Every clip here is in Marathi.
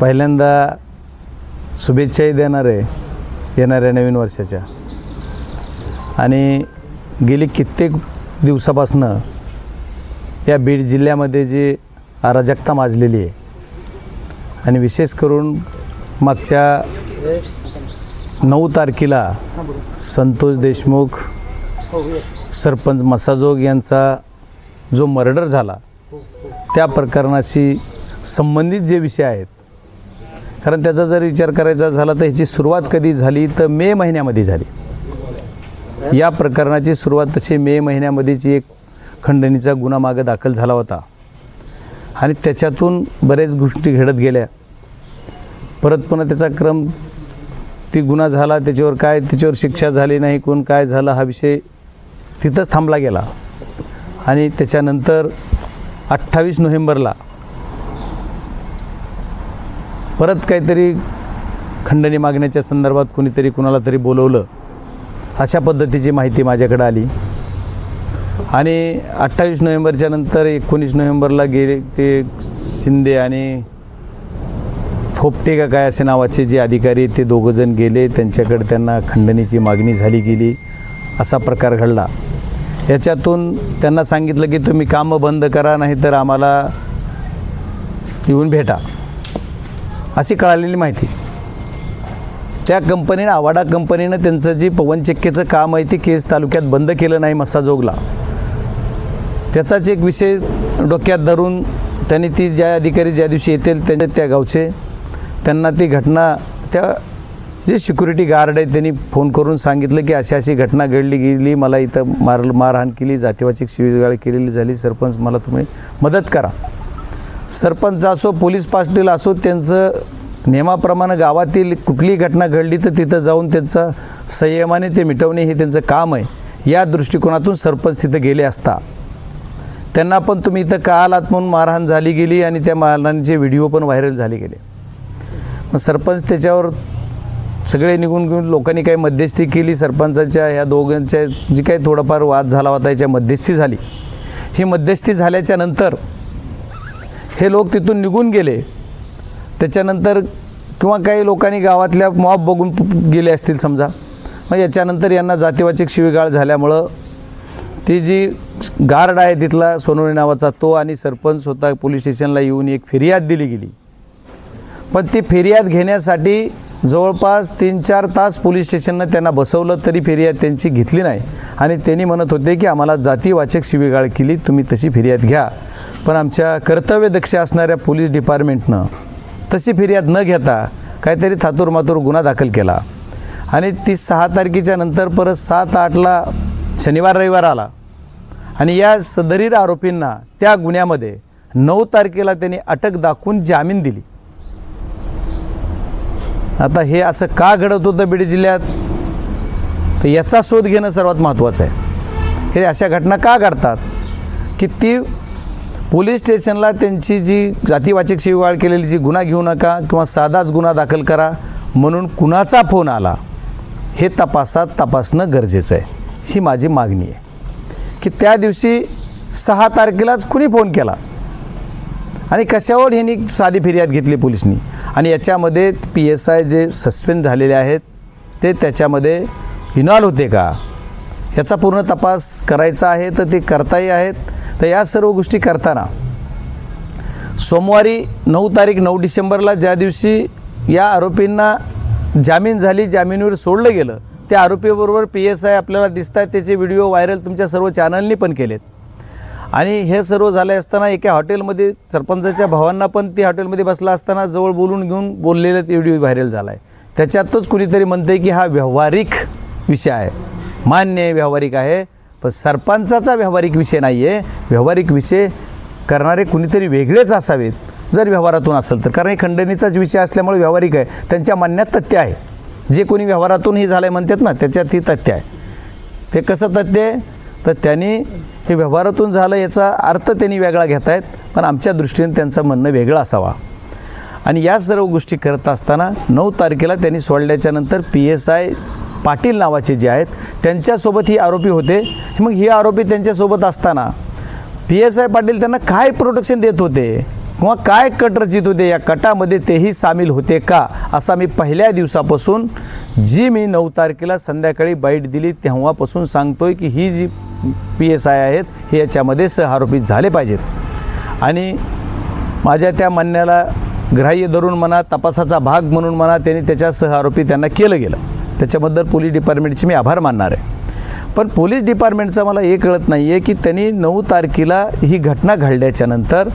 पहिल्यांदा शुभेच्छाही देणार आहे येणाऱ्या नवीन वर्षाच्या. आणि गेली कित्येक दिवसापासनं या बीड जिल्ह्यामध्ये जी अराजकता माजलेली आहे आणि विशेष करून मागच्या नऊ तारखेला संतोष देशमुख सरपंच मसाजोग यांचा जो मर्डर झाला त्या प्रकरणाशी संबंधित जे विषय आहेत कारण त्याचा जर विचार करायचा झाला तर ह्याची सुरुवात कधी झाली तर मे महिन्यामध्ये झाली. या प्रकरणाची सुरुवात तशी मे महिन्यामध्येची एक खंडणीचा गुन्हा मागे दाखल झाला होता. आणि त्याच्यातून बरेच गोष्टी घडत गेल्या. परत पुन्हा त्याचा क्रम ती गुन्हा झाला त्याच्यावर काय त्याच्यावर शिक्षा झाली नाही कोण काय झालं हा विषय तिथंच थांबला गेला. आणि त्याच्यानंतर अठ्ठावीस नोव्हेंबरला परत काहीतरी खंडणी मागण्याच्या संदर्भात कुणीतरी कुणाला तरी बोलवलं. अशा पद्धतीची माहिती माझ्याकडे आली. आणि अठ्ठावीस नोव्हेंबरच्या नंतर एकोणीस नोव्हेंबरला गेले ते शिंदे आणि थोपटे का काय असे नावाचे जे अधिकारी ते दोघंजण गेले. त्यांच्याकडे त्यांना खंडणीची मागणी झाली गेली. असा प्रकार घडला. याच्यातून त्यांना सांगितलं की तुम्ही कामं बंद करा नाही तर आम्हाला येऊन भेटा. अशी कळालेली माहिती. त्या कंपनीनं आवाडा कंपनीनं त्यांचं जी पवन चक्केचं काम आहे ते केस तालुक्यात बंद केलं नाही मसाजोगला त्याचाच एक विषय डोक्यात धरून त्यांनी ती ज्या अधिकारी ज्या दिवशी येतील त्यांच्या त्या गावचे त्यांना ती घटना त्या जे सिक्युरिटी गार्ड आहे त्यांनी फोन करून सांगितलं की अशी अशी घटना घडली गेली मला इथं मार मारहाण केली जातीवाचक शिवीगाळ केलेली झाली सरपंच मला तुम्ही मदत करा. सरपंच असो पोलीस पाटील असो त्यांचं नियमाप्रमाणे गावातील कुठलीही घटना घडली तर तिथं जाऊन त्यांचा संयमाने ते मिटवणे हे त्यांचं काम आहे. या दृष्टिकोनातून सरपंच तिथं गेले असता. त्यांना पण तुम्ही इथं का आलात म्हणून मारहाण झाली गेली आणि त्या मारहाणीचे व्हिडिओ पण व्हायरल झाले गेले. मग सरपंच त्याच्यावर सगळे निघून घेऊन लोकांनी काही मध्यस्थी केली. सरपंचाच्या ह्या दोघांच्या जी काही थोडाफार वाद झाला होता याच्या मध्यस्थी झाली. ही मध्यस्थी झाल्याच्यानंतर हे लोक तिथून निघून गेले. त्याच्यानंतर किंवा काही लोकांनी गावातल्या मॉब बघून गेले असतील समजा. मग याच्यानंतर यांना जातीवाचक शिवीगाळ झाल्यामुळं ती जी गार्ड आहे तिथला सोनवणे नावाचा तो आणि सरपंच स्वतः पोलीस स्टेशनला येऊन एक फिर्याद दिली गेली. पण ती फिर्याद घेण्यासाठी जवळपास तीन चार तास पोलीस स्टेशननं त्यांना बसवलं तरी फिर्याद त्यांची घेतली नाही. आणि त्यांनी म्हणत होते की आम्हाला जातीवाचक शिवीगाळ केली तुम्ही तशी फिर्याद घ्या. पण आमच्या कर्तव्यदक्ष असणाऱ्या पोलीस डिपार्टमेंटनं तशी फिर्याद न घेता काहीतरी थातूरमातूर गुन्हा दाखल केला. आणि ती सहा तारखेच्या नंतर परत सात आठला शनिवार रविवार आला. आणि या सदरीर आरोपींना त्या गुन्ह्यामध्ये नऊ तारखेला त्यांनी अटक दाखवून जामीन दिली. आता हे असं का घडत होतं बीड जिल्ह्यात? तर याचा शोध घेणं सर्वात महत्त्वाचं आहे. हे अशा घटना का घडतात? की ती पोलीस स्टेशनला त्यांची जी जातीवाचक शिवाळ केलेली जी गुन्हा घेऊ नका किंवा साधाच गुन्हा दाखल करा म्हणून कुणाचा फोन आला हे तपासात तपासणं गरजेचं आहे. ही माझी मागणी आहे. की त्या दिवशी सहा तारखेलाच कुणी फोन केला? आणि कशावर ह्यांनी साधी फिर्याद घेतली पोलिसनी? आणि याच्यामध्ये पी एस आय जे सस्पेंड झालेले आहेत ते त्याच्यामध्ये इनॉल्व्ह होते का? याचा पूर्ण तपास करायचा आहे तर ते करताही आहेत. तर या सर्व गोष्टी करताना सोमवारी नऊ तारीख नऊ डिसेंबरला ज्या दिवशी या आरोपींना जामीन झाली जामीनवर सोडलं गेलं त्या आरोपीबरोबर पी एस आय आपल्याला दिसत आहेत त्याचे व्हिडिओ व्हायरल तुमच्या सर्व चॅनलनी पण केलेत. आणि हे सर्व झाले असताना एका हॉटेलमध्ये सरपंचाच्या भावांना पण ती हॉटेलमध्ये बसला असताना जवळ बोलून घेऊन बोललेलं ते व्हिडिओ व्हायरल झाला आहे त्याच्यातच कुणीतरी म्हणते की हा व्यावहारिक विषय आहे. मान्य व्यावहारिक आहे. पण सरपंचाचा व्यावहारिक विषय नाही आहे व्यावहारिक विषय करणारे कुणीतरी वेगळेच असावेत. जर व्यवहारातून असेल तर. कारण हे खंडणीचाच विषय असल्यामुळे व्यावहारिक आहे. त्यांच्या म्हणण्यात तथ्य आहे. जे कोणी व्यवहारातून हे झालं आहे म्हणतात ना त्याच्यात ही तथ्य आहे. ते कसं तथ्य आहे? तर त्यांनी हे व्यवहारातून झालं याचा अर्थ त्यांनी वेगळा घेत आहेत. पण आमच्या दृष्टीने त्यांचं म्हणणं वेगळं असावा. आणि या सर्व गोष्टी करत असताना नऊ तारखेला त्यांनी सोडल्याच्यानंतर पी एस आय पाटील नावाचे जे आहेत त्यांच्यासोबत ही आरोपी होते. मग ही आरोपी त्यांच्यासोबत असताना पी एस आय पाटील त्यांना काय प्रोटेक्शन देत होते? किंवा काय कट रचित होते? या कटामध्ये तेही सामील होते का? असा मी पहिल्या दिवसापासून जी मी नऊ तारखेला संध्याकाळी बाईट दिली तेव्हापासून सांगतोय की ही जी पी एस आय आहेत हे याच्यामध्ये सहआरोपी झाले पाहिजेत. आणि माझ्या त्या म्हणण्याला ग्राह्य धरून म्हणा तपासाचा भाग म्हणून म्हणा त्यांनी त्याच्या सहआरोपी त्यांना केलं गेलं. त्याच्याबद्दल पोलीस डिपार्टमेंटचे मी आभार मानणार आहे. पण पोलीस डिपार्टमेंटचा मला हे कळत नाही आहे की त्यांनी नऊ तारखेला ही घटना घडल्याच्या नंतर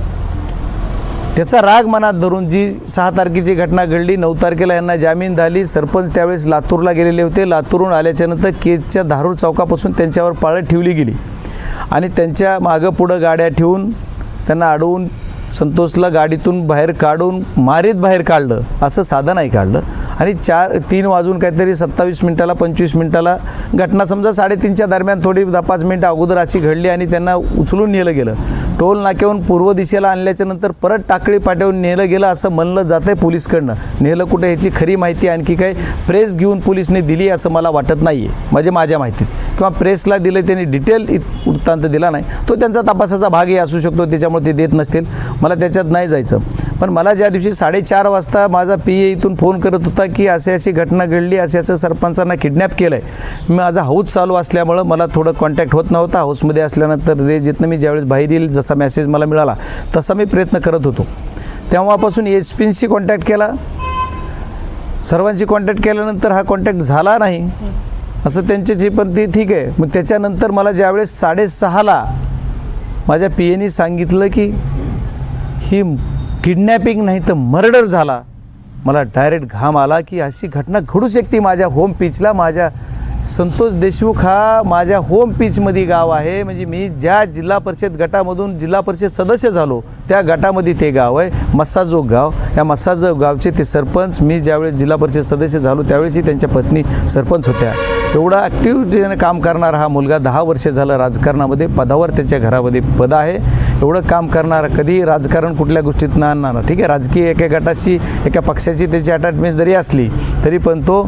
त्याचा राग मनात धरून जी सहा तारखेची घटना घडली नऊ तारखेला यांना जामीन झाली सरपंच त्यावेळेस लातूरला गेलेले होते. लातूरहून आल्याच्यानंतर केजच्या धारूर चौकापासून त्यांच्यावर पाळत ठेवली गेली. आणि त्यांच्या मागं पुढं गाड्या ठेवून त्यांना अडवून संतोषला गाडीतून बाहेर काढून मारीत बाहेर काढलं. असं साधं नाही काढलं. आणि चार तीन वाजून काहीतरी सत्तावीस मिनटाला पंचवीस मिनटाला घटना समजा साडेतीनच्या दरम्यान थोडी दहा पाच मिनटं अगोदर अशी घडली आणि त्यांना उचलून नेलं गेलं. टोल नाक्याहून पूर्व दिशेला आणल्याच्या नंतर परत टाकळी पाट्यावरून नेलं गेलं असं म्हणलं जातं आहे पोलीसकडनं. नेलं कुठे ह्याची खरी माहिती आणखी काही प्रेस घेऊन पोलिसने दिली असं मला वाटत नाही आहे म्हणजे माझ्या माहितीत. किंवा प्रेसला दिलं त्यांनी डिटेल इत वृत्तांत दिला नाही. तो त्यांचा तपासाचा भागही असू शकतो त्याच्यामुळे ते देत नसतील. मला त्याच्यात नाही जायचं. पण मला ज्या दिवशी साडेचार वाजता माझा पी ए इथून फोन करत होता की अशी अशी घटना घडली असे असं सरपंचांना किडनॅप केलं आहे मी माझा हाऊस चालू असल्यामुळं मला थोडं कॉन्टॅक्ट होत नव्हता. हाऊसमध्ये असल्यानंतर रे जिथनं मी ज्यावेळेस बाहेर येईल जसं मेसेज मला मिळाला. तसा मी प्रयत्न करत होतो. तेव्हापासून एच पीशी कॉन्टॅक्ट केला. सर्वांशी कॉन्टॅक्ट केल्यानंतर हा कॉन्टॅक्ट झाला नाही. असं त्यांच्याची पण ती ठीक आहे. मग त्याच्यानंतर मला ज्यावेळेस साडेसहाला माझ्या पी एनी सांगितलं की ही किडनॅपिंग नाही तर मर्डर झाला. मला डायरेक्ट घाम आला की अशी घटना घडू शकते माझ्या होम पिचला माझ्या संतोष देशमुख हा माझ्या होम पिचमध्ये गाव आहे. म्हणजे मी ज्या जिल्हा परिषद गटामधून जिल्हा परिषद सदस्य झालो त्या गटामध्ये ते गाव आहे. मस्साजोग गाव. या मस्साजोग गावचे ते सरपंच मी ज्यावेळेस जिल्हा परिषद सदस्य झालो त्यावेळेसही त्यांच्या पत्नी सरपंच होत्या. एवढा ॲक्टिव्हिटीने काम करणारा हा मुलगा दहा वर्ष झालं राजकारणामध्ये पदावर त्याच्या घरामध्ये पद आहे. एवढं काम करणारा कधीही राजकारण कुठल्या गोष्टीत ना आणणार. ठीक आहे राजकीय एका गटाशी एका पक्षाची त्याची अटॅचमेंट जरी असली तरी पण तो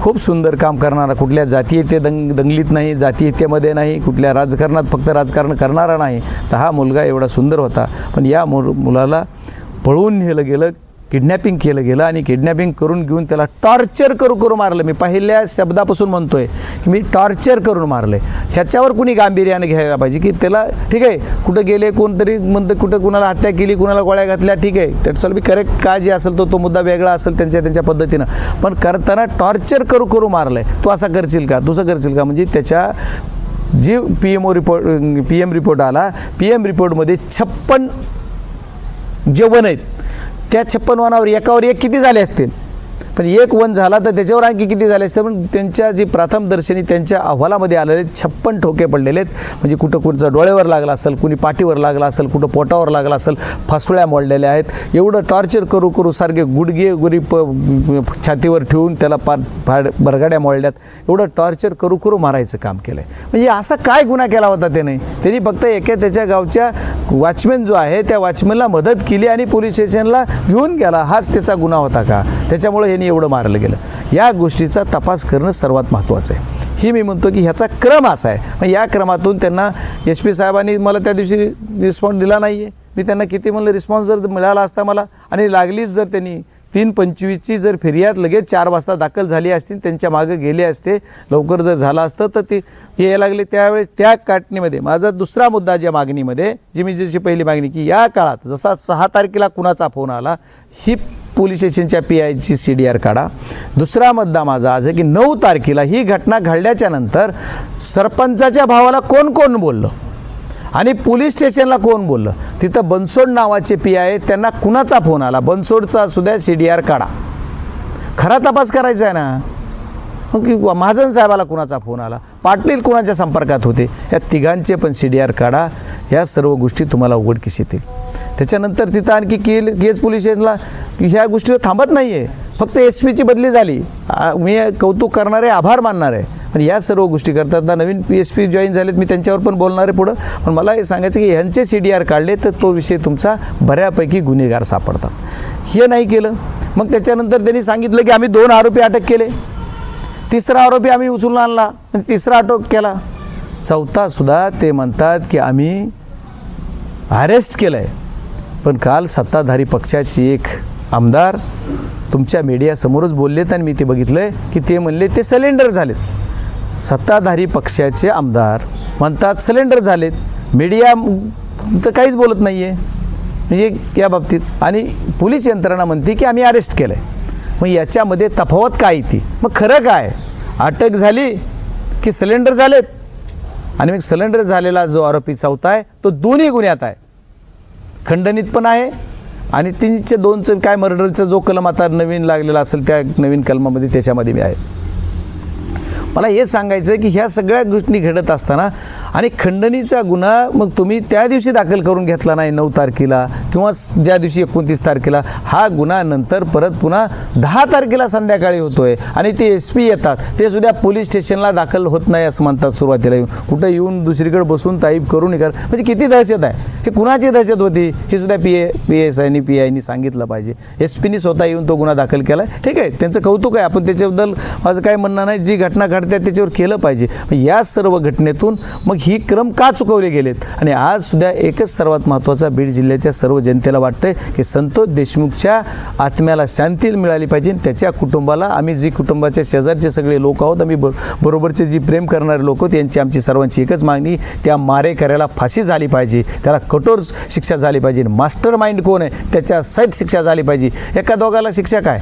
खूप सुंदर काम करणारा कुठल्या जातीयते दंग दंगलीत नाही जातीयतेमध्ये नाही कुठल्या राजकारणात फक्त राजकारण करणारा नाही तर हा मुलगा एवढा सुंदर होता. पण या मु मुलाला पळवून नेलं गेलं किडनॅपिंग केलं गेलं आणि किडनॅपिंग करून घेऊन त्याला टॉर्चर करू करू मारलं. मी पहिल्या शब्दापासून म्हणतोय की मी टॉर्चर करून मारलं ह्याच्यावर कुणी गांभीर्याने घ्यायला पाहिजे की त्याला ठीक आहे कुठं गेले कोणतरी म्हणतं कुठं कुणाला हत्या केली कुणाला गोळ्या घातल्या ठीक आहे त्याचं बी करेक्ट काय जे असेल तो तो मुद्दा वेगळा असेल त्यांच्या त्यांच्या पद्धतीनं. पण करताना टॉर्चर करू करू मारलं आहे तू असा करशील का? तुझं करशील का? म्हणजे त्याच्या जी P M O report P M report आला पी एम रिपोर्टमध्ये छप्पन जेवण आहेत. त्या छप्पन वनावर एकावर एक किती झाले असतील? पण एक वन झाला तर त्याच्यावर आणखी किती झाले असते? पण त्यांच्या जी प्राथमदर्शनी त्यांच्या अहवालामध्ये आलेले छप्पन ठोके पडलेले आहेत. म्हणजे कुठं कुठचं डोळ्यावर लागला असेल कुणी पाठीवर लागला असेल कुठं पोटावर लागला असेल फासुळ्या मोडलेल्या आहेत. एवढं टॉर्चर करू करू सारखे गुडघे गुरी प छातीवर ठेवून त्याला पार भाड बरगाड्या मोडल्यात. एवढं टॉर्चर करू करू मारायचं काम केलं आहे म्हणजे असा काय गुन्हा केला होता त्याने? त्यांनी फक्त एका त्याच्या गावच्या वॉचमॅन जो आहे त्या वॉचमॅनला मदत केली आणि पोलीस स्टेशनला घेऊन गेला. हाच त्याचा गुन्हा होता का? त्याच्यामुळे ह्यांनी एवढं मारलं गेलं. या गोष्टीचा तपास करणं सर्वात महत्त्वाचं आहे. ही मी म्हणतो की ह्याचा क्रम असा आहे. मग या क्रमातून त्यांना एस पी साहेबांनी मला त्या दिवशी रिस्पॉन्स दिला नाही आहे मी त्यांना किती म्हणलं रिस्पॉन्स जर मिळाला असता मला आणि लागलीच जर त्यांनी तीन पंचवीसची जर फिर्याद लगेच चार वाजता दाखल झाली असती त्यांच्या मागं गेले असते लवकर जर झालं असतं तर ते यायला लागले. त्यावेळेस त्या काटणीमध्ये माझा दुसरा मुद्दा ज्या मागणीमध्ये जी मी जशी पहिली मागणी की या काळात जसा सहा तारखेला कुणाचा फोन आला ही पोलीस स्टेशनच्या पी आयची सी डी आर काढा. दुसरा मुद्दा माझा आज आहे की नऊ तारखेला ही घटना घडल्याच्या नंतर सरपंचाच्या भावाला कोण कोण बोललं? आणि पोलीस स्टेशनला कोण बोललं? तिथं बनसोड नावाचे पी आय त्यांना कुणाचा फोन आला? बनसोडचा सुद्धा सी डी आर काढा. खरा तपास करायचा आहे ना? मग की महाजन साहेबाला कुणाचा फोन आला? पाटील कुणाच्या संपर्कात होते? या तिघांचे पण सी डी आर काढा. या सर्व गोष्टी तुम्हाला उघडकीस येतील त्याच्यानंतर तिथं आणखी केल केज पोलीस स्टेशनला ह्या गोष्टी थांबत नाही आहे फक्त एस पीची बदली झाली. मी कौतुक करणारे आभार मानणार. आहे पण या सर्व गोष्टी करतात. ना नवीन पी एस पी जॉईन झालेत. मी त्यांच्यावर पण बोलणार आहे पुढं. पण मला हे सांगायचं की ह्यांचे सी डी आर काढले तर तो विषय तुमचा बऱ्यापैकी गुन्हेगार सापडतात. हे नाही केलं. मग त्याच्यानंतर त्यांनी सांगितलं की आम्ही दोन आरोपी अटक केले. तिसरा आरोपी आम्ही उचलून आणला. आणि तिसरा अटक केला. चौथा सुद्धा ते म्हणतात की आम्ही अरेस्ट केलं आहे पण काल सत्ताधारी पक्षाची एक आमदार तुमच्या मीडियासमोरच बोललेत आणि मी ते बघितलं आहे की ते म्हणले ते सिलेंडर झालेत. सत्ताधारी पक्षाचे आमदार म्हणतात सिलेंडर झालेत. मीडिया तर काहीच बोलत नाही आहे म्हणजे या बाबतीत. आणि पोलीस यंत्रणा म्हणते की आम्ही अरेस्ट केलं आहे मग याच्यामध्ये तफावत काय ती? मग खरं काय? अटक झाली की सिलेंडर झालेत? आणि मग सिलेंडर झालेला जो आरोपी चौथा आहे तो दोन्ही गुन्ह्यात आहे. खंडणीत पण आहे आणि तीनशे दोनचं काय मर्डरचा जो कलम आता नवीन लागलेला असेल त्या नवीन कलमामध्ये त्याच्यामध्ये मी आहे. मला हे सांगायचं आहे की ह्या सगळ्या गोष्टी घडत असताना आणि खंडणीचा गुन्हा मग तुम्ही त्या दिवशी दाखल करून घेतला नाही नऊ तारखेला किंवा ज्या दिवशी एकोणतीस तारखेला हा गुन्हा नंतर परत पुन्हा दहा तारखेला संध्याकाळी होतोय. आणि ते एस पी येतात. ते सुद्धा पोलीस स्टेशनला दाखल होत नाही असं म्हणतात सुरुवातीला. येऊन कुठं येऊन दुसरीकडे बसून ताईप करून कर म्हणजे किती दहशत आहे? हे कुणाची दहशत होती? हे सुद्धा पी ए पी एस आयनी पी आयनी सांगितलं पाहिजे. एस पीनी स्वतः येऊन तो गुन्हा दाखल केला. ठीक आहे. त्यांचं कौतुक आहे. आपण त्याच्याबद्दल माझं काय म्हणणं नाही. जी घटना त्या त्याच्यावर केलं पाहिजे. पण या सर्व घटनेतून मग ही क्रम का चुकवले गेलेत? आणि आज सुद्धा एकच सर्वात महत्त्वाचा बीड जिल्ह्याच्या सर्व जनतेला वाटतंय की संतोष देशमुखच्या आत्म्याला शांती मिळाली पाहिजे. त्याच्या कुटुंबाला आम्ही जी कुटुंबाच्या शेजारचे सगळे लोक आहोत आम्ही ब बरोबरचे जी प्रेम करणारे लोक त्यांची आमची सर्वांची एकच मागणी त्या मारेकऱ्याला फाशी झाली पाहिजे. त्याला कठोर शिक्षा झाली पाहिजे. मास्टर माइंड कोण आहे? त्याच्या सहित शिक्षा झाली पाहिजे. एका दोघाला शिक्षा काय?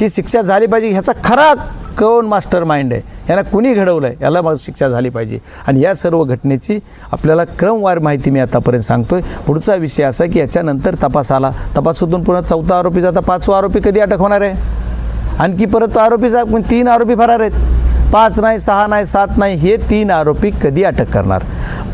ही शिक्षा झाली पाहिजे ह्याचा खरा कोण मास्टर माइंड आहे? यांना कुणी घडवलं आहे याला मग शिक्षा झाली पाहिजे. आणि या सर्व घटनेची आपल्याला क्रमवार माहिती मी आतापर्यंत सांगतो आहे पुढचा विषय असा की याच्यानंतर तपास आला. तपासातून पुन्हा चौथा आरोपी जाता. पाचवा आरोपी कधी अटक होणार आहे? आणखी परत आरोपी जा- पण तीन आरोपी फरार आहेत. पाच नाही सहा नाही सात नाही हे तीन आरोपी कधी अटक करणार?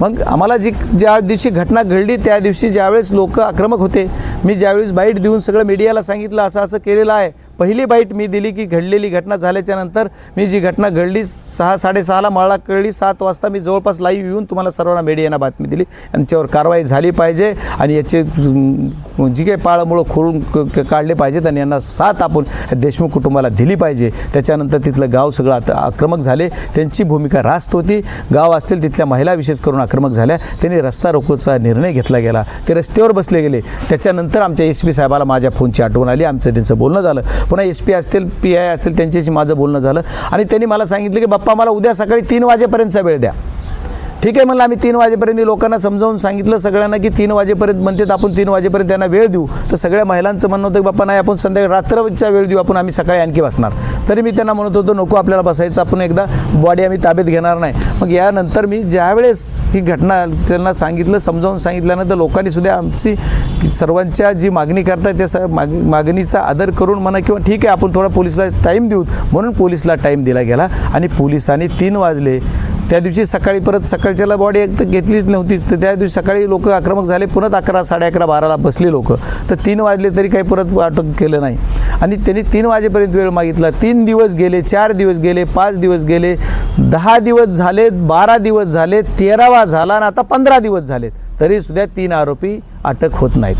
मग आम्हाला जी ज्या दिवशी घटना घडली त्या दिवशी ज्यावेळेस लोक आक्रमक होते मी ज्यावेळेस बाईट देऊन सगळं मीडियाला सांगितलं असं असं केलेलं आहे पहिली बाईट मी दिली की घडलेली घटना झाल्याच्यानंतर मी जी घटना घडली सहा साडेसहाला मळा कळली सात वाजता मी जवळपास लाईव्ह येऊन तुम्हाला सर्वांना मीडियानं बातमी दिली. यांच्यावर कारवाई झाली पाहिजे आणि याचे जी काही पाळमुळं खोलून क- काढले पाहिजेत आणि यांना साथ आपण देशमुख कुटुंबाला दिली पाहिजे. त्याच्यानंतर तिथलं गाव सगळं आता आक्रमक झाले. त्यांची भूमिका रास्त होती. गाव असतील तिथल्या महिला विशेष करून आक्रमक झाल्या. त्यांनी रस्ता रोकोचा निर्णय घेतला गेला. ते रस्त्यावर बसले गेले. त्याच्यानंतर आमच्या एस पी साहेबाला माझ्या फोनची आठवण आली. आमचं त्यांचं बोलणं झालं. पुन्हा एस पी असतील पी आय असतील त्यांच्याशी माझं बोलणं झालं. आणि त्यांनी मला सांगितलं की बाप्पा मला उद्या सकाळी तीन वाजेपर्यंतचा वेळ द्या. ठीक आहे म्हणलं आम्ही तीन वाजेपर्यंत लोकांना समजावून सांगितलं सगळ्यांना की तीन वाजेपर्यंत म्हणतात आपण तीन वाजेपर्यंत त्यांना वेळ देऊ. तर सगळ्या महिलांचं म्हणणं होतं की बाप्पा नाही आपण संध्याकाळी रात्रचा वेळ देऊ आपण आम्ही सकाळी आणखी बसणार तरी मी त्यांना म्हणत होतो नको आपल्याला बसायचं आपण एकदा बॉडी आम्ही ताब्यात घेणार नाही. मग यानंतर मी ज्यावेळेस ही घटना त्यांना सांगितलं समजावून सांगितल्यानंतर लोकांनी सुद्धा आमची सर्वांच्या जी मागणी करतात त्या स- माग मागणीचा आदर करून म्हणा किंवा ठीक आहे आपण थोडा पोलिसला टाईम देऊ. म्हणून पोलिसला टाईम दिला गेला आणि पोलिसांनी तीन वाजले. त्या दिवशी सकाळी परत सकाळच्याला बॉडी एक तर घेतलीच नव्हती. तर त्या दिवशी सकाळी लोक आक्रमक झाले. पुन्हा अकरा साडे अकरा बाराला बसले लोक. तर तीन वाजले तरी काही परत अटक केलं नाही. आणि त्यांनी तीन वाजेपर्यंत वेळ मागितला. तीन दिवस गेले चार दिवस गेले पाच दिवस गेले दहा दिवस झाले बारा दिवस झाले तेरावा झाला आणि आता पंधरा दिवस झालेत. तरी सुद्धा तीन आरोपी अटक होत नाहीत.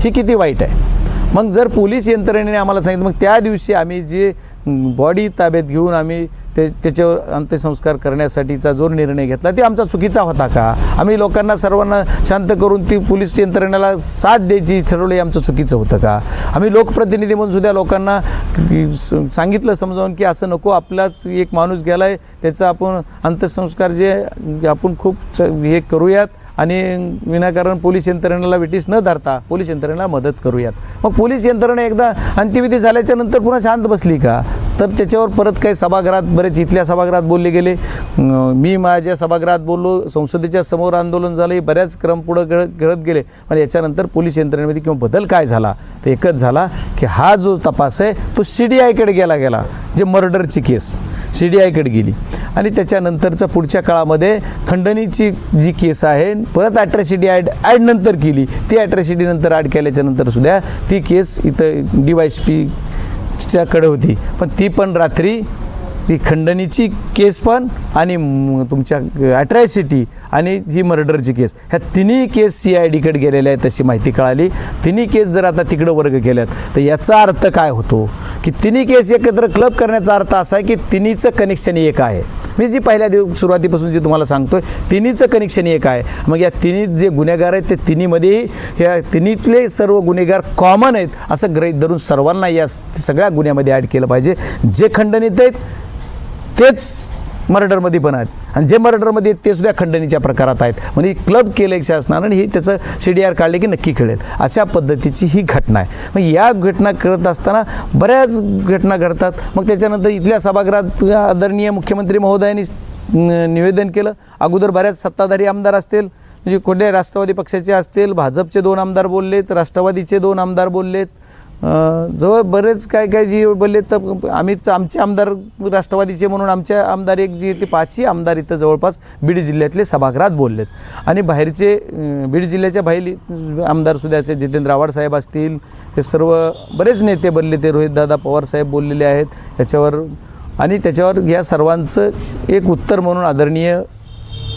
ही किती वाईट आहे. मग जर पोलीस यंत्रणेने आम्हाला सांगितलं मग त्या दिवशी आम्ही जे बॉडी ताब्यात घेऊन आम्ही ते त्याच्यावर अंत्यसंस्कार करण्यासाठीचा जो निर्णय घेतला ते आमचा चुकीचा होता का? आम्ही लोकांना सर्वांना शांत करून ती पोलीस यंत्रणेला साथ द्यायची ठरवलं हे आमचं चुकीचं होतं का? आम्ही लोकप्रतिनिधी म्हणून सुद्धा लोकांना स- सांगितलं समजावून की असं नको आपलाच एक माणूस गेला आहे त्याचा आपण अंत्यसंस्कार जे आपण खूप च- हे करूयात आणि विनाकारण पोलीस यंत्रणेला विटीस न धरता पोलीस यंत्रणेला मदत करूयात. मग पोलीस यंत्रणा एकदा अंत्यविधी झाल्याच्यानंतर पुन्हा शांत बसली का? तर त्याच्यावर परत काही सभागृहात बरेच इथल्या सभागृहात बोलले गेले. मी माझ्या सभागृहात बोललो संसदेच्या समोर आंदोलन झालं बऱ्याच क्रम पुढं घडत घडत गेले. पण याच्यानंतर पोलीस यंत्रणेमध्ये किंवा बदल काय झाला? तर एकच झाला की हा जो तपास आहे तो सी डी आयकडे गेला गेला जे मर्डरची केस. सी डी आयकडे गेली. आणि त्याच्यानंतरचा पुढच्या काळामध्ये खंडणीची जी केस आहे परत अट्रॅसिटी ॲड ॲड नंतर केली. ती अट्रॅसिटी नंतर ॲड केल्याच्यानंतर सुद्धा ती केस इथं डी वाय पी च्याकडे होती. पण ती पण रात्री ती खंडणीची केस पण आणि तुमच्या ॲट्रॅसिटी आणि ही मर्डरची केस ह्या तिन्ही केस सी आय डीकडे गेलेल्या आहेत तशी माहिती कळाली. तिन्ही केस जर आता तिकडं वर्ग केल्यात तर याचा अर्थ काय होतो? की तिन्ही केस एकत्र क्लब करण्याचा अर्थ असा आहे की तिन्हीचं कनेक्शन एक आहे. मी जी पहिल्या दिवस सुरुवातीपासून जी तुम्हाला सांगतोय तिन्हीचं कनेक्शन एक आहे. मग या तिन्ही जे गुन्हेगार आहेत ते तिन्हीमध्येही ह्या तिन्हीतले सर्व गुन्हेगार कॉमन आहेत असं गृहीत धरून सर्वांना या सगळ्या गुन्ह्यामध्ये ॲड केलं पाहिजे. जे खंडणीत आहेत तेच मर्डरमध्ये पण आहेत. आणि जे मर्डरमध्ये आहेत ते सुद्धा खंडणीच्या प्रकारात आहेत. म्हणजे क्लब केलं एक शासनानं आणि हे त्याचं सी डी आर काढले की नक्की कळेल अशा पद्धतीची ही घटना आहे. मग या घटना करत असताना बऱ्याच घटना घडतात. मग त्याच्यानंतर इथल्या सभागृहात आदरणीय मुख्यमंत्री महोदयांनी निवेदन केलं. अगोदर बऱ्याच सत्ताधारी आमदार असतील. म्हणजे कुठल्या राष्ट्रवादी पक्षाचे असतील. भाजपचे दोन आमदार बोललेत. राष्ट्रवादीचे दोन आमदार बोललेत. जवळ बरेच काय काय जी बोलले तर आम्हीच आमचे आमदार राष्ट्रवादीचे म्हणून आमच्या आमदार एक जी ती पाचही आमदार इथं जवळपास बीड जिल्ह्यातले सभागृहात बोललेत. आणि बाहेरचे बीड जिल्ह्याच्या बाहेर सुद्याचे जितेंद्र आव्हाड साहेब असतील हे सर्व बरेच नेते बोलले ते रोहितदादा पवार साहेब बोललेले आहेत. याच्यावर आणि त्याच्यावर या सर्वांचं एक उत्तर म्हणून आदरणीय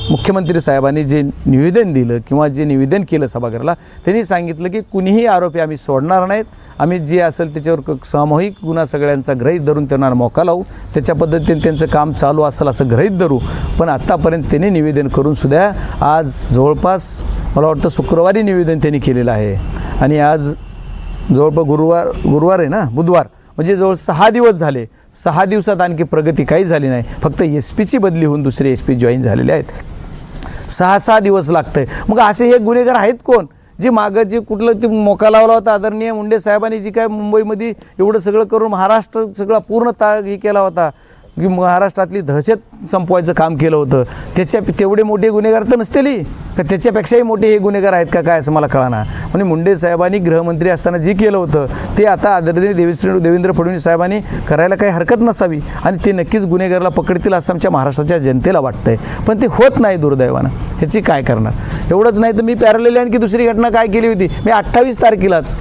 मुख्यमंत्री साहेबांनी जे निवेदन दिलं किंवा जे निवेदन केलं सभागृहाला त्यांनी सांगितलं की कुणीही आरोपी आम्ही सोडणार नाहीत. आम्ही जे असेल त्याच्यावर क- सामूहिक गुन्हा सगळ्यांचा ग्रहित धरून त्यांना मोका लावू. त्याच्या पद्धतीने त्यांचं काम चालू असेल असं ग्रहित धरू. पण आत्तापर्यंत त्यांनी निवेदन करून सुद्धा आज जवळपास मला वाटतं शुक्रवारी निवेदन त्यांनी केलेलं आहे. आणि आज जवळपास गुरुवार गुरुवार आहे ना बुधवार. म्हणजे जवळ सहा दिवस झाले. सहा दिवसात आणखी प्रगती काही झाली नाही. फक्त एस पीची बदली होऊन दुसरे एस पी जॉईन झालेले आहेत. सहा सहा दिवस लागतंय. मग असे हे गुन्हेगार आहेत कोण? जे मागं जे कुठलं ते मोका लावला होता आदरणीय मुंडे साहेबांनी जी काय मुंबईमध्ये एवढं सगळं करून महाराष्ट्र सगळा पूर्ण ता हे केला होता. की महाराष्ट्रातली दहशत संपवायचं काम केलं होतं. त्याच्या तेवढे मोठे गुन्हेगार तर नसतील. का त्याच्यापेक्षाही मोठे हे गुन्हेगार आहेत का काय असं मला कळाना. म्हणजे मुंडे साहेबांनी गृहमंत्री असताना जे केलं होतं ते आता आदरणीय देवीश्री देवेंद्र फडणवीस साहेबांनी करायला काही हरकत नसावी. आणि ते नक्कीच गुन्हेगाराला पकडतील असं आमच्या महाराष्ट्राच्या जनतेला वाटतंय. पण ते होत नाही दुर्दैवानं. ह्याची काय करणार? एवढंच नाही तर मी पॅरलेली आणखी दुसरी घटना काय केली होती? मी अठ्ठावीस तारखेलाच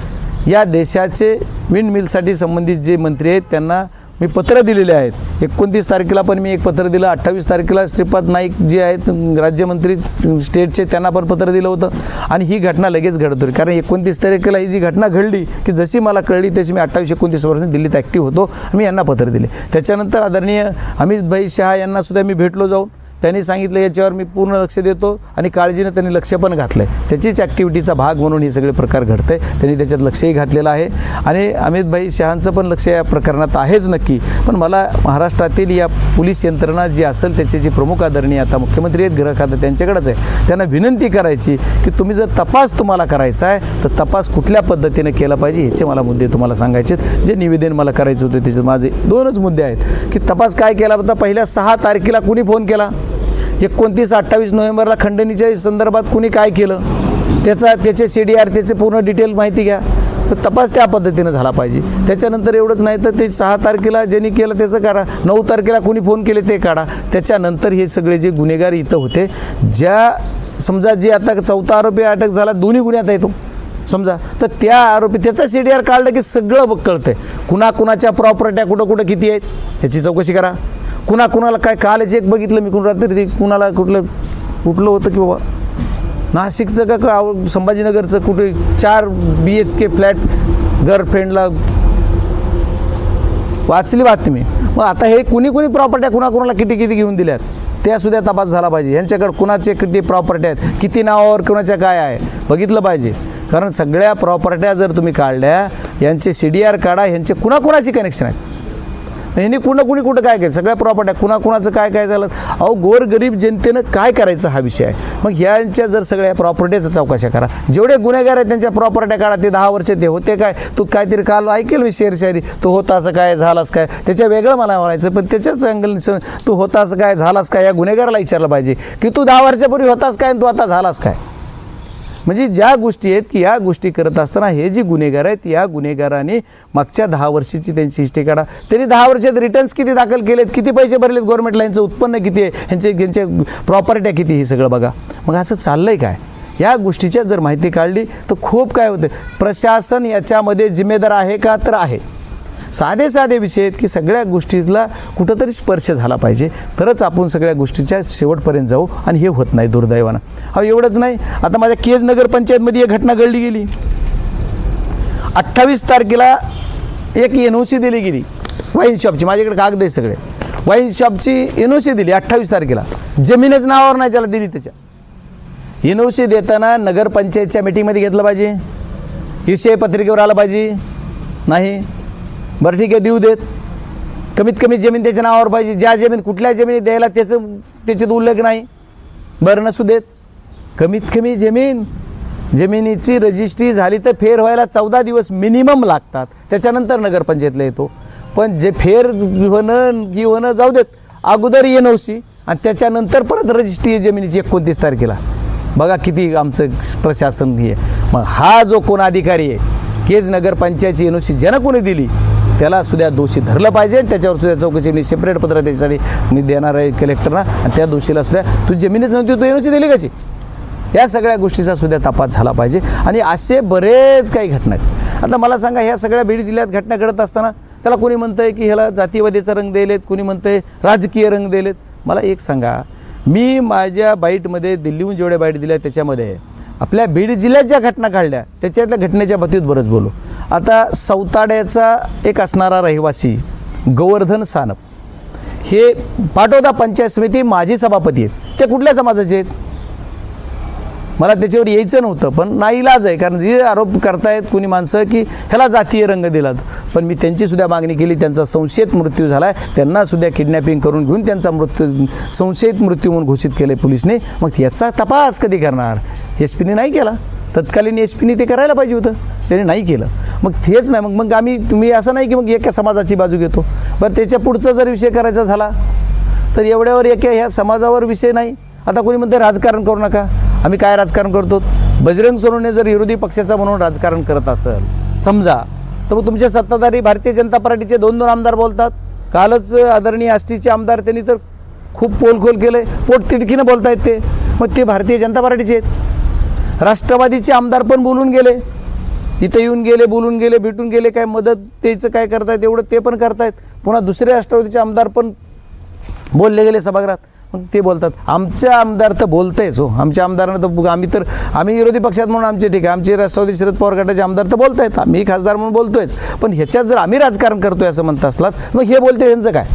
या देशाचे विंड मिलसाठी संबंधित जे मंत्री आहेत त्यांना मी पत्र दिलेले आहेत. एकोणतीस तारखेला पण मी एक पत्र दिलं. अठ्ठावीस तारखेला श्रीपाद नाईक जे आहेत राज्यमंत्री स्टेटचे त्यांना पण पत्र दिलं होतं. आणि ही घटना लगेच घडत होती. कारण एकोणतीस तारखेला ही जी घटना घडली की जशी मला कळली तशी मी अठ्ठावीस एकोणतीस वर्ष दिल्लीत ॲक्टिव्ह होतो. मी यांना पत्र दिले. त्याच्यानंतर आदरणीय अमित भाई शहा यांना सुद्धा मी भेटलो जाऊन. त्यांनी सांगितलं याच्यावर मी पूर्ण लक्ष देतो आणि काळजीनं त्यांनी लक्ष पण घातलं आहे त्याचीच ॲक्टिव्हिटीचा भाग म्हणून हे सगळे प्रकार घडतं आहे त्यांनी त्याच्यात लक्षही घातलेलं आहे. आणि अमितभाई शहांचं पण लक्ष या प्रकरणात आहेच नक्की. पण मला महाराष्ट्रातील या पोलीस यंत्रणा जी असेल त्याचे जे प्रमुख आदरणीय आता मुख्यमंत्री आहेत गृह खातं त्यांच्याकडेच आहे. त्यांना विनंती करायची की तुम्ही जर तपास तुम्हाला करायचा आहे तर तपास कुठल्या पद्धतीनं केला पाहिजे ह्याचे मला मुद्दे तुम्हाला सांगायचे आहेत. जे निवेदन मला करायचं होतं त्याचे माझे दोनच मुद्दे आहेत. की तपास काय केला होता? पहिल्या सहा तारखेला कुणी फोन केला? एकोणतीस अठ्ठावीस नोव्हेंबरला खंडणीच्या संदर्भात कुणी काय केलं? त्याचा त्याचे सी डी आर त्याचे पूर्ण डिटेल माहिती घ्या. तर तपास त्या पद्धतीनं झाला पाहिजे. त्याच्यानंतर एवढंच नाही तर ते सहा तारखेला ज्यांनी केलं त्याचं काढा. नऊ तारखेला कुणी फोन केले ते काढा. त्याच्यानंतर हे सगळे जे गुन्हेगार इथं होते ज्या समजा जे आता चौथा आरोपी अटक झाला दोन्ही गुन्ह्यात येतो समजा. तर त्या आरोपी त्याचा सी डी आर काढलं की सगळं कळतं आहे कुणा कुणाच्या प्रॉपर्ट्या कुठं कुठं किती आहेत याची चौकशी करा. कुणा कुणाला काय कालच एक बघितलं मी कुण रात्री ते कुणाला कुठलं कुठलं होतं की बाबा? नाशिकचं का का आव- संभाजीनगरचं कुठे चार बी एच के फ्लॅट गर्लफ्रेंडला वाचली बातमी. मग आता हे कुणी कुणी प्रॉपर्ट्या कुणाकुणाला किती किती घेऊन दिल्यात? त्या सुद्धा तपास झाला पाहिजे. यांच्याकडे कुणाचे किती प्रॉपर्ट्या आहेत? किती नावावर कुणाच्या काय आहे? बघितलं पाहिजे. कारण सगळ्या प्रॉपर्ट्या जर तुम्ही काढल्या यांचे सी डी आर काढा यांचे कुणाकुणाची कनेक्शन आहेत ह्यांनी कुणा कुणी कुठं काय केलं? सगळ्या प्रॉपर्ट्या कुणाकुणाचं काय काय झालं? अहो गोरगरीब जनतेनं काय करायचं हा विषय आहे? मग ह्यांच्या जर सगळ्या प्रॉपर्टीचा चौकशा करा. जेवढे गुन्हेगार आहेत त्यांच्या प्रॉपर्ट्या काढा ते दहा वर्ष ते होते काय? तू काहीतरी काल ऐकेल मी शेर शायरी तू होता असं काय झालास काय? त्याच्या वेगळं मला म्हणायचं पण त्याच्याच अँगल तू होता असं काय झालास काय? या गुन्हेगाराला विचारलं पाहिजे की तू दहा वर्षापूर्वी होतास काय आणि तू आता झालास काय? म्हणजे ज्या गोष्टी आहेत की या गोष्टी करत असताना हे जे गुन्हेगार आहेत या गुन्हेगाराने मागच्या दहा वर्षाची त्यांची हिस्ट्री काढा. त्यांनी दहा वर्षात रिटर्न्स किती दाखल केलेत? किती पैसे भरलेत? गव्हर्नमेंटला यांचं उत्पन्न किती आहे? यांचे यांचे प्रॉपर्ट्या किती हे सगळं बघा. मग असं चाललं आहे काय? या गोष्टीच्या जर माहिती काढली तर खूप काय होतं? प्रशासन याच्यामध्ये जिम्मेदार आहे का? तर आहे. साधे साधे विषय आहेत की सगळ्या गोष्टीला कुठंतरी स्पर्श झाला पाहिजे. तरच आपण सगळ्या गोष्टीच्या शेवटपर्यंत जाऊ आणि हे होत नाही दुर्दैवानं. अहो एवढंच नाही. आता माझ्या केज नगर पंचायतमध्ये एक घटना घडली गेली. अठ्ठावीस तारखेला एक एन ओ सी दिली गेली. वाईन शॉपची. माझ्याकडे कागद आहे सगळे. वाईन शॉपची एन ओ सी दिली अठ्ठावीस तारखेला. जमीनच नावावर नाही त्याला दिली त्याच्या. एन ओ सी देताना नगरपंचायतच्या मिटिंगमध्ये घेतलं पाहिजे. विषय पत्रिकेवर आलं पाहिजे. नाही. बरं ठीक आहे देऊ देत. कमीत कमी जमीन त्याच्या नावावर पाहिजे. ज्या जमीन कुठल्या जमिनीत द्यायला त्याचं त्याच्यात उल्लेख नाही. बरं नसू देत. कमीत कमी जमीन जमिनीची रजिस्ट्री झाली तर फेर व्हायला चौदा दिवस मिनिमम लागतात. त्याच्यानंतर नगरपंचायतला येतो. पण जे फेर होणं की होणं जाऊ देत. अगोदर ये नवशी आणि त्याच्यानंतर परत रजिस्ट्री जमिनीची एकोणतीस तारखेला. बघा किती आमचं प्रशासन हे. आहे. मग हा जो कोण अधिकारी आहे केज नगरपंचायतची एनओसी ज्यानं कोणी दिली त्याला सुद्धा दोषी धरलं पाहिजे आणि त्याच्यावर सुद्धा चौकशी मी सेपरेट पत्र त्याच्यासाठी मी देणार आहे कलेक्टरना आणि त्या दोषीला सुद्धा तू जमिनीच नव्हती तू एनओसी दिली कशी? या सगळ्या गोष्टीचा सुद्धा तपास झाला पाहिजे. आणि असे बरेच काही घटना आहेत. आता मला सांगा ह्या सगळ्या बीड जिल्ह्यात घटना घडत असताना त्याला कोणी म्हणतं आहे की ह्याला जातीवादीचा रंग दिलेत? कोणी म्हणतं आहे राजकीय रंग दिलेत? मला एक सांगा मी माझ्या बाईटमध्ये दिल्लीहून जेवढ्या बाईट दिल्या त्याच्यामध्ये आपल्या बीड जिल्ह्यात ज्या घटना घडल्या त्याच्यातल्या घटनेच्या बाबतीत बरंच बोलू. आता सौताड्याचा एक असणारा रहिवासी गोवर्धन सानप हे पाटोदा पंचायत समिती माजी सभापती आहेत. ते कुठल्या समाजाचे आहेत? मला त्याच्यावर यायचं नव्हतं पण नाईलाज आहे. कारण जे आरोप करतायत कुणी माणसं की ह्याला जातीय रंग दिलात. पण मी त्यांचीसुद्धा मागणी केली त्यांचा संशयित मृत्यू झाला आहे. त्यांनासुद्धा किडनॅपिंग करून घेऊन त्यांचा मृत्यू संशयित मृत्यू म्हणून घोषित केलं आहे पोलिसने. मग याचा तपास कधी करणार? एस पीने नाही केला. तत्कालीन एस पीने ते करायला पाहिजे होतं. त्याने नाही केलं. मग तेच नाही मग मग आम्ही तुम्ही असं नाही की मग एका समाजाची बाजू घेतो. बरं त्याच्या पुढचा जर विषय करायचा झाला तर एवढ्यावर एका ह्या समाजावर विषय नाही. आता कोणी म्हणते राजकारण करू नका. आम्ही काय राजकारण करतो? बजरंग सोनवणे जर विरोधी पक्षाचा म्हणून राजकारण करत असेल समजा तर मग तुमचे सत्ताधारी भारतीय जनता पार्टीचे दोन दोन आमदार बोलतात. कालच आदरणीय आष्टीचे आमदार त्यांनी तर खूप पोलखोल केलं आहे पोट तिडकीनं बोलतायत ते. मग ते भारतीय जनता पार्टीचे आहेत. राष्ट्रवादीचे आमदार पण बोलून गेले. इथं येऊन गेले बोलून गेले भेटून गेले काय मदत त्याचं काय करतायत एवढं ते पण करतायत. पुन्हा दुसरे राष्ट्रवादीचे आमदार पण बोलले गेले सभागृहात. मग ते बोलतात. आमचे आमदार तर बोलतायच हो. आमच्या आमदारांना तर आम्ही तर आम्ही विरोधी पक्षात म्हणून आमचे ठीक आहे. आमचे राष्ट्रवादी शरद पवार गटाचे आमदार तर बोलतायत. आम्ही खासदार म्हणून बोलतोयच. पण ह्याच्यात जर आम्ही राजकारण करतोय असं म्हणत असलात मग हे बोलते त्यांचं काय?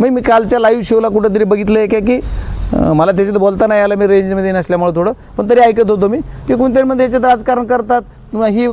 मग मी कालच्या लाईव्ह शोला कुठंतरी बघितलं आहे का की मला त्याच्यात बोलता नाही आलं मी रेंजमध्ये नसल्यामुळे थोडं. पण तरी ऐकत होतो मी की कोणतरी मध्ये याच्यात राजकारण करतात. किंवा ही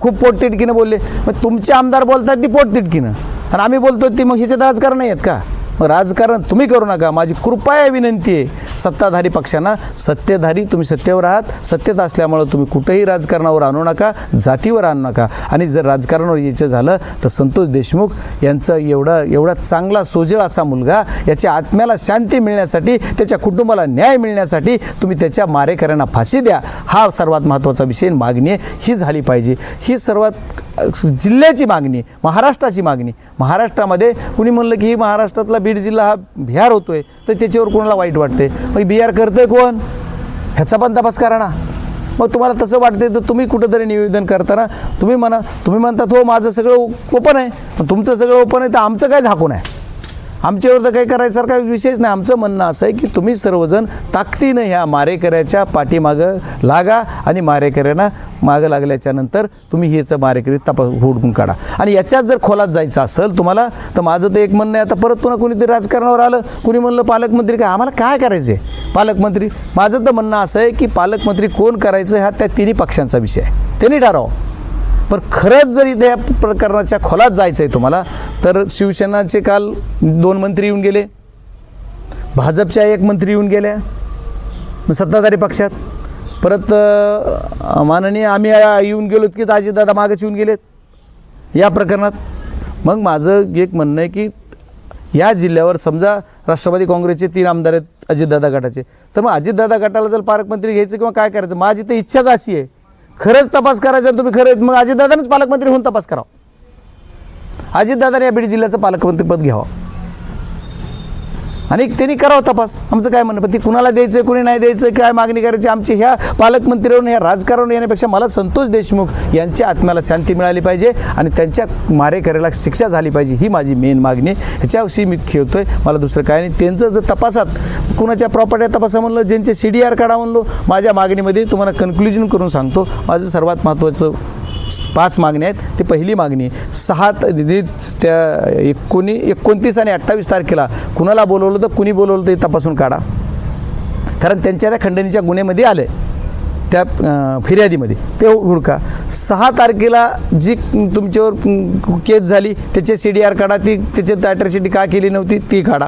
खूप पोटतिडकीनं बोलले. मग तुमचे आमदार बोलतात ती पोटतिडकीनं आणि आम्ही बोलतो ती मग ह्याच्यात राजकारण नाही आहेत का? मग राजकारण तुम्ही करू नका. माझी कृपया विनंती आहे. सत्ताधारी पक्षांना सत्तेधारी तुम्ही सत्तेवर आहात. सत्तेत असल्यामुळं तुम्ही कुठेही राजकारणावर आणू नका जातीवर आणू नका. आणि जर राजकारणावर यायचं झालं तर संतोष देशमुख यांचं एवढा एवढा चांगला सोजळ असा मुलगा याच्या आत्म्याला शांती मिळण्यासाठी त्याच्या कुटुंबाला न्याय मिळण्यासाठी तुम्ही त्याच्या मारेकऱ्यांना फाशी द्या. हा सर्वात महत्त्वाचा विषय मागणी आहे. ही झाली पाहिजे. ही सर्वात जिल्ह्याची मागणी महाराष्ट्राची मागणी. महाराष्ट्रामध्ये कुणी म्हणलं की ही महाराष्ट्रातला बीड जिल्हा हा बिहार होतोय तर त्याच्यावर कोणाला वाईट वाटते मग बिहार आहे कोण? ह्याचा पण तपास करा ना. मग तुम्हाला तसं वाटते तर तुम्ही कुठंतरी निवेदन करताना तुम्ही म्हणा तुम्ही म्हणतात हो माझं सगळं ओपन आहे पण तुमचं सगळं ओपन आहे तर आमचं काय झाकून आहे? आमच्यावर तर काही करायसारखा विषयच नाही. आमचं म्हणणं असं आहे की तुम्ही सर्वजण ताकदीनं ह्या मारेकऱ्याच्या पाठीमागं लागा आणि मारेकऱ्यांना मागं लागल्याच्या नंतर तुम्ही ह्याचं मारेकरी तपास हुडकून काढा. आणि याच्यात जर खोलात जायचं असेल तुम्हाला तर माझं तर एक म्हणणं आहे आता परत पुन्हा कुणीतरी राजकारणावर आलं कुणी म्हणलं पालकमंत्री काय? आम्हाला काय करायचं आहे पालकमंत्री? माझं तर म्हणणं असं आहे की पालकमंत्री कोण करायचं हा त्या तिन्ही पक्षांचा विषय आहे. त्यांनी ठराव. पण खरंच जर इथे या प्रकरणाच्या खोलात जायचं आहे तुम्हाला तर शिवसेनाचे काल दोन मंत्री येऊन गेले. भाजपच्या एक मंत्री येऊन गेल्या. सत्ताधारी पक्षात. परत माननीय आम्ही येऊन गेलोत की दादा मागच येऊन गेलेत. या प्रकरणात. मग माझं एक म्हणणं आहे की या जिल्ह्यावर समजा राष्ट्रवादी काँग्रेसचे तीन आमदार आहेत अजितदादा गटाचे. तर मग अजितदादा गटाला जर पालकमंत्री घ्यायचं किंवा काय करायचं? माझी तर इच्छाच अशी आहे. खरंच तपास करायचा तुम्ही खरंच मग अजितदादानेच पालकमंत्री होऊन तपास करावा. अजितदादाने या बीड जिल्ह्याचं पालकमंत्रीपद घ्यावं. आणि त्यांनी करावं तपास. आमचं काय म्हणणं? पण ती कुणाला द्यायचं कुणी नाही द्यायचं काय मागणी करायची? आमची ह्या पालकमंत्र्यांवर ह्या राजकारण येण्यापेक्षा मला संतोष देशमुख यांच्या आत्म्याला शांती मिळाली पाहिजे आणि त्यांच्या मारेकऱ्याला शिक्षा झाली पाहिजे ही माझी मेन मागणी ह्याच्याविषयी मी खेळतोय. मला दुसरं काय नाही. त्यांचं जर तपासात कुणाच्या प्रॉपर्टी तपासा म्हणलं ज्यांचे सी डी आर काढा म्हणलो माझ्या मागणीमध्ये तुम्हाला कन्क्लुजन करून सांगतो. माझं सर्वात महत्त्वाचं पाच मागण्या आहेत. ती पहिली मागणी सहा त- निधी त्या एकोणी एकोणतीस आणि अठ्ठावीस तारखेला कुणाला बोलवलं तर कुणी बोलवलं ते तपासून काढा. कारण त्यांच्या त्या खंडणीच्या गुन्ह्यामध्ये आलं त्या फिर्यादीमध्ये. ते हुडका. सहा तारखेला जी तुमच्यावर केस झाली त्याचे सी डी आर काढा ती त्याच्यात अॅट्रॉसिटी का केली नव्हती ती काढा.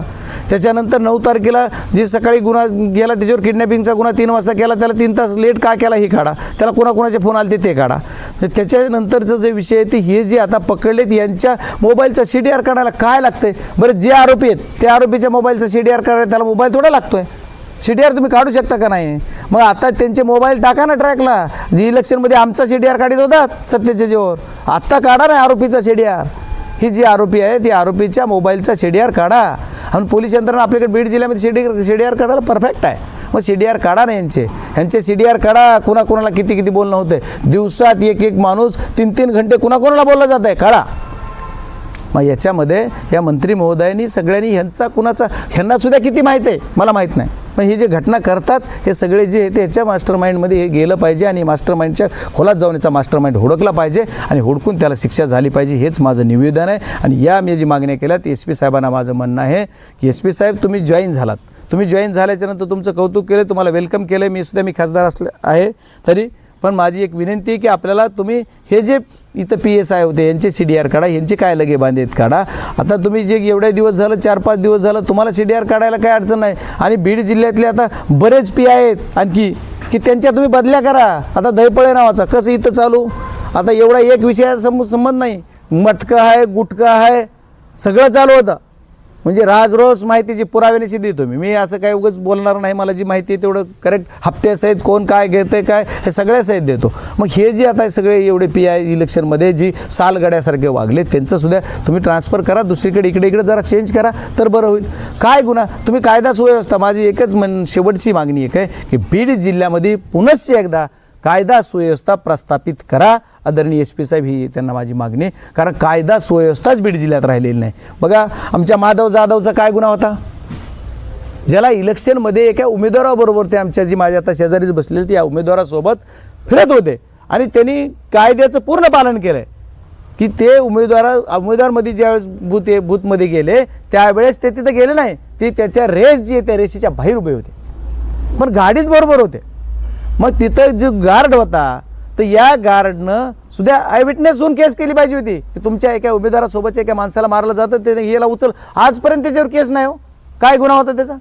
त्याच्यानंतर नऊ तारखेला जी सकाळी गुन्हा गेला त्याच्यावर किडनॅपिंगचा गुन्हा तीन वाजता केला त्याला तीन तास लेट का केला ही काढा. त्याला कोणाकोणाचे फोन आले ते काढा. तर त्याच्यानंतरचं जे विषय आहे ते हे जे आता पकडलेत यांच्या मोबाईलचा सी डी आर काढायला काय लागतंय? बरं जे आरोपी आहेत त्या आरोपीच्या मोबाईलचा सी डी आर काढायला त्याला मोबाईल थोडा लागतोय. सी डी आर तुम्ही काढू शकता का नाही? मग आता त्यांचे मोबाईल टाका ना ट्रॅकला. इलेक्शनमध्ये आमचा सी डी आर काढत होता सत्तेच्या जेवर आत्ता काढा ना आरोपीचा सी डी आर ही जी आरोपी आहे ती आरोपीच्या मोबाईलचा सी डी आर काढा. आणि पोलीस यंत्रणा आपल्याकडे बीड जिल्ह्यामध्ये C D C D R काढायला परफेक्ट आहे. मग सी डी आर काढा ना यांचे. यांचे सी डी आर काढा कुणाकुणाला किती किती बोलणं होतं दिवसात एक एक माणूस तीन तीन घंटे कुणाकुणाला बोलला जात आहे काढा. मग याच्यामध्ये या मंत्री महोदयांनी सगळ्यांनी ह्यांचा कुणाचा ह्यांनासुद्धा किती माहीत आहे? मला माहीत नाही. पण हे जे घटना करतात हे सगळे जे आहे ते ह्याच्या मास्टर माइंडमध्ये हे गेलं पाहिजे आणि मास्टर माइंडच्या खोलात जाऊन याचा मास्टर माइंड हुडकला पाहिजे आणि हुडकून त्याला शिक्षा झाली पाहिजे हेच माझं निवेदन आहे. आणि या मी जी मागण्या केल्यात एस पी साहेबांना माझं म्हणणं आहे की एस पी साहेब तुम्ही जॉईन झालात. तुम्ही जॉईन झाल्याच्यानंतर तुमचं कौतुक केलं तुम्हाला वेलकम केलं मी सुद्धा मी खासदार असले आहे. तरी पण माझी एक विनंती आहे की आपल्याला तुम्ही हे जे इथं पी एस आय होते यांचे सी डी आर काढा यांचे काय लगे बांधेत काढा. आता तुम्ही जे एवढ्या दिवस झालं चार पाच दिवस झालं तुम्हाला सी डी आर काढायला काय अडचण नाही. आणि बीड जिल्ह्यातले आता बरेच पी आहेत आणखी की त्यांच्या तुम्ही बदल्या करा. आता दहीपळे नावाचा कसं इथं चालू? आता एवढा एक विषयाचा सम संबंध नाही. मटकं आहे गुटखं आहे सगळं चालू होतं. म्हणजे राज रोज माहितीची पुराव्यानिशी देतो मी मी असं काही उगाच बोलणार नाही मला जी माहिती आहे तेवढं करेक्ट हप्त्यासहित कोण काय घेतं काय हे सगळ्या सहित देतो. मग हे जे आता सगळे एवढे पी आय इलेक्शनमध्ये जी सालगड्यासारखे वागले त्यांचं सुद्धा तुम्ही ट्रान्सफर करा दुसरीकडे इकडे इकडे जरा चेंज करा तर बरं होईल. काय गुन्हा? तुम्ही कायदा सुव्यवस्था माझी एकच मन शेवटची मागणी एक आहे की बीड जिल्ह्यामध्ये पुनश्च एकदा कायदा सुव्यवस्था प्रस्थापित करा. आदरणीय एस पी साहेब ही त्यांना माझी मागणी आहे. कारण कायदा सुव्यवस्थाच बीड जिल्ह्यात राहिलेली नाही. बघा आमच्या माधव जाधवचा काय गुन्हा होता? ज्याला इलेक्शनमध्ये एका उमेदवाराबरोबर ते आमच्या जी माझ्या आता शेजारीच बसलेले त्या उमेदवारासोबत फिरत होते. आणि त्यांनी कायद्याचं पूर्ण पालन केलं आहे की ते उमेदवारा उमेदवारमध्ये ज्यावेळेस बूथ बूथमध्ये गेले त्यावेळेस ते तिथं गेले नाही. ते त्याच्या रेस जी आहे त्या रेषेच्या बाहेर उभे होते. पण गाडीच बरोबर होते. मग तिथं जो गार्ड होता तर या गार्डनं सुद्धा आय विटनेस होऊन केस केली पाहिजे होती. की तुमच्या एका उमेदवारासोबतच्या एका माणसाला मारलं जातं ते याला उचल आजपर्यंत त्याच्यावर केस नाही हो. काय गुन्हा होता त्याचा?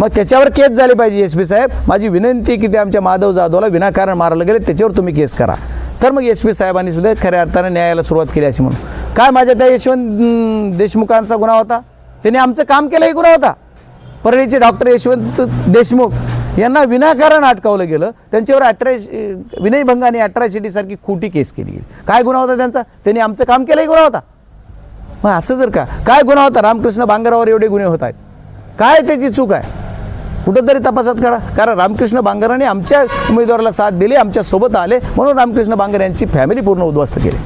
मग त्याच्यावर केस झाली पाहिजे एस पी साहेब. माझी विनंती की ते आमच्या माधव जाधवला विनाकारण मारलं गेले त्याच्यावर तुम्ही केस करा. तर मग एस पी साहेबांनी सुद्धा खऱ्या अर्थानं न्यायाला सुरुवात केली अशी म्हणून. काय माझ्या त्या यशवंत देशमुखांचा गुन्हा होता? त्याने आमचं काम केलंही गुन्हा होता. परळीचे डॉक्टर यशवंत देशमुख यांना विनाकारण अटकावलं गेलं. त्यांच्यावर अठरा विनयभंग आणि अठराशिटीसारखी खोटी केस केली. गेली काय गुन्हा होता त्यांचा? त्यांनी आमचं काम केलंही गुन्हा होता? मग असं जर का काय गुन्हा होता? रामकृष्ण बांगरावर एवढे गुन्हे होत आहेत. काय त्याची चूक आहे? कुठंतरी तपासात काढा. कारण रामकृष्ण बांगराने आमच्या उमेदवाराला साथ दिली आमच्यासोबत आले म्हणून रामकृष्ण बांगर यांची फॅमिली पूर्ण उद्ध्वस्त केली.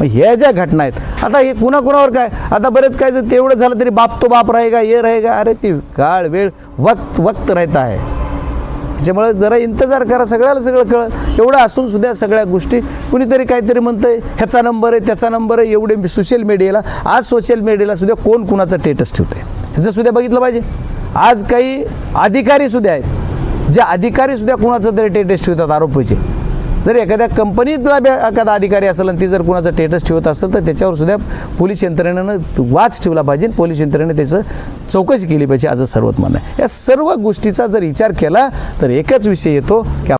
मग ह्या ज्या घटना आहेत आता हे कुणा कुणावर काय? आता बरेच काय जर तेवढं झालं तरी बाप तो बाप राहेगा ये रहेगा. अरे ती काळ वेळ वक्त वक्त राहत आहे. त्याच्यामुळे जरा इंतजार करा सगळ्याला सगळं कळ. एवढं असून सुद्धा सगळ्या गोष्टी कुणीतरी काहीतरी म्हणतंय ह्याचा नंबर आहे त्याचा नंबर आहे एवढे सोशल मीडियाला आज सोशल मीडियाला सुद्धा कोण कुणाचा स्टेटस ठेवते ह्याचं सुद्धा बघितलं पाहिजे. आज काही अधिकारी सुद्धा आहेत जे अधिकारी सुद्धा कुणाचं तरी स्टेटस ठेवतात आरोपीचे. जर एखाद्या कंपनीतला एखादा अधिकारी असेल आणि ती जर कुणाचं स्टेटस ठेवत असेल तर त्याच्यावर सुद्धा पोलीस यंत्रणेनं वाच ठेवला पाहिजे. पोलीस यंत्रणेने त्याचं चौकशी केली पाहिजे आज सर्वात म्हणणं या सर्व गोष्टीचा जर विचार केला तर एकच विषय येतो की